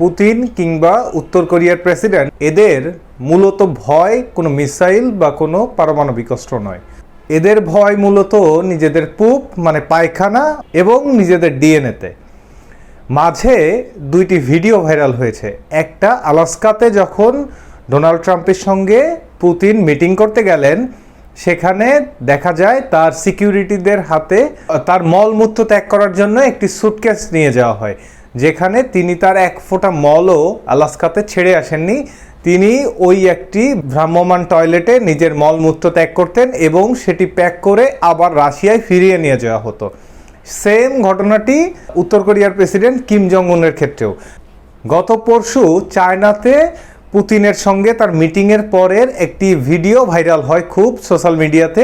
Putin কিংবা উত্তর কোরিয়ার প্রেসিডেন্ট, এদের মূলত ভয় কোনো মিসাইল বা কোনো পারমাণবিক অস্ত্র নয়। এদের ভয় মূলত নিজেদের পুপ মানে পায়খানা এবং নিজেদের ডিএনএতে। মাঝে দুইটি ভিডিও ভাইরাল হয়েছে। একটা আলাস্কাতে যখন ডোনাল্ড ট্রাম্পের সঙ্গে পুতিন মিটিং করতে গেলেন, সেখানে দেখা যায় তার সিকিউরিটিদের হাতে, তার মলমূত্র ত্যাগ করার জন্য একটি সুটকেস নিয়ে যাওয়া হয়। যেখানে তিনি তার এক ফোঁটা মলও আলাস্কাতে ছেড়ে আসেননি। তিনি ওই একটি ভ্রাম্যমান টয়লেটে নিজের মলমূত্র ত্যাগ করতেন এবং সেটি প্যাক করে আবার রাশিয়ায় ফিরিয়ে নিয়ে যাওয়া হতো। সেম ঘটনাটি উত্তর কোরিয়ার প্রেসিডেন্ট কিম জং উনের ক্ষেত্রেও। গত পরশু চায়নাতে পুতিনের সঙ্গে তার মিটিংয়ের পরের একটি ভিডিও ভাইরাল হয় খুব সোশ্যাল মিডিয়াতে।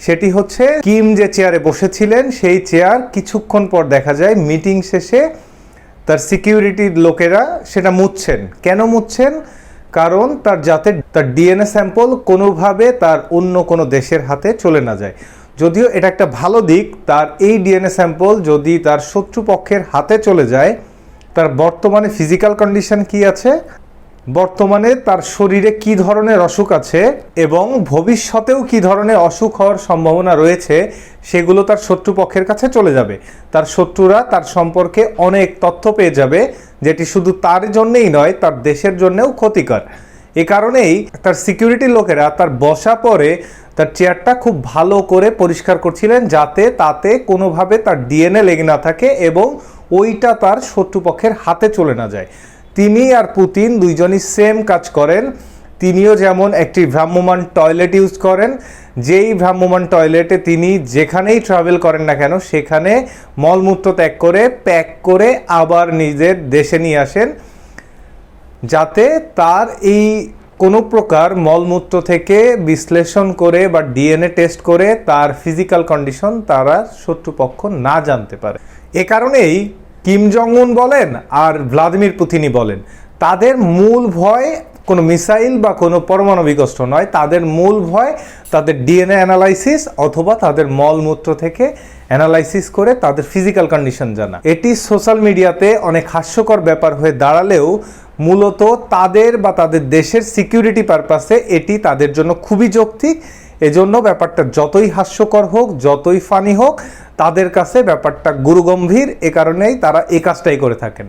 সেটি হচ্ছে, কিম যে চেয়ারে বসেছিলেন, সেই চেয়ার কিছুক্ষণ পর দেখা যায়, মিটিং শেষে তার সিকিউরিটির লোকেরা সেটা মুচ্ছেন কেন মুচ্ছেন কারণ তার যাতে তার ডিএনএ স্যাম্পল কোনোভাবে তার অন্য কোনো দেশের হাতে চলে না যায়। যদিও এটা একটা ভালো দিক, তার এই ডিএনএ স্যাম্পল যদি তার শত্রুপক্ষের হাতে চলে যায়, তার বর্তমানে ফিজিক্যাল কন্ডিশন কি আছে? বর্তমানে তার শরীরে কি ধরনের অসুখ আছে এবং ভবিষ্যতেও কি ধরনের অসুখ হওয়ার সম্ভাবনা রয়েছে, সেগুলো তার শত্রুপক্ষের কাছে চলে যাবে। তার শত্রুরা তার সম্পর্কে অনেক তথ্য পেয়ে যাবে, যেটি শুধু তার জন্যেই নয়, তার দেশের জন্যেও ক্ষতিকর। এ কারণেই তার সিকিউরিটি লোকেরা তার বসা পরে তার চেয়ারটা খুব ভালো করে পরিষ্কার করছিলেন, যাতে তাতে কোনোভাবে তার ডিএনএ লেগে না থাকে এবং ওইটা তার শত্রুপক্ষের হাতে চলে না যায়। তিনি আর পুতিন দুইজনই সেম কাজ করেন। তিনিও যেমন একটি ভ্রাম্যমান টয়লেট ইউজ করেন, যেই ভ্রাম্যমান টয়লেটে তিনি যেখানেই ট্রাভেল করেন না কেন, সেখানে মলমূত্র ত্যাগ করে প্যাক করে আবার নিজের দেশে নিয়ে আসেন। যাতে তার এই কোনো প্রকার মলমূত্র থেকে বিশ্লেষণ করে বা ডিএনএ টেস্ট করে তার ফিজিক্যাল কন্ডিশন তারা শত্রুপক্ষ না জানতে পারে। এ কারণেই কিম জং উন বলেন আর ভ্লাদিমির পুতিনই বলেন। তাদের মূল ভয় কোনো মিসাইল বা কোনো পারমাণবিক অস্ত্র নয়। তাদের মূল ভয় তাদের ডিএনএ অ্যানালাইসিস অথবা তাদের মলমূত্র থেকে অ্যানালাইসিস করে তাদের ফিজিক্যাল কন্ডিশন জানা। এটি সোশ্যাল মিডিয়াতে অনেক হাস্যকর ব্যাপার হয়ে দাঁড়ালেও মূলত তাদের বা তাদের দেশের সিকিউরিটি পারপাসে এটি তাদের জন্য খুবই যৌক্তিক এজন্য ব্যাপারটা যতই হাস্যকর হোক, যতই ফানি হোক, তাদের কাছে ব্যাপারটা গুরুগম্ভীর। এ কারণেই তারা এ কাজটাই করে থাকেন।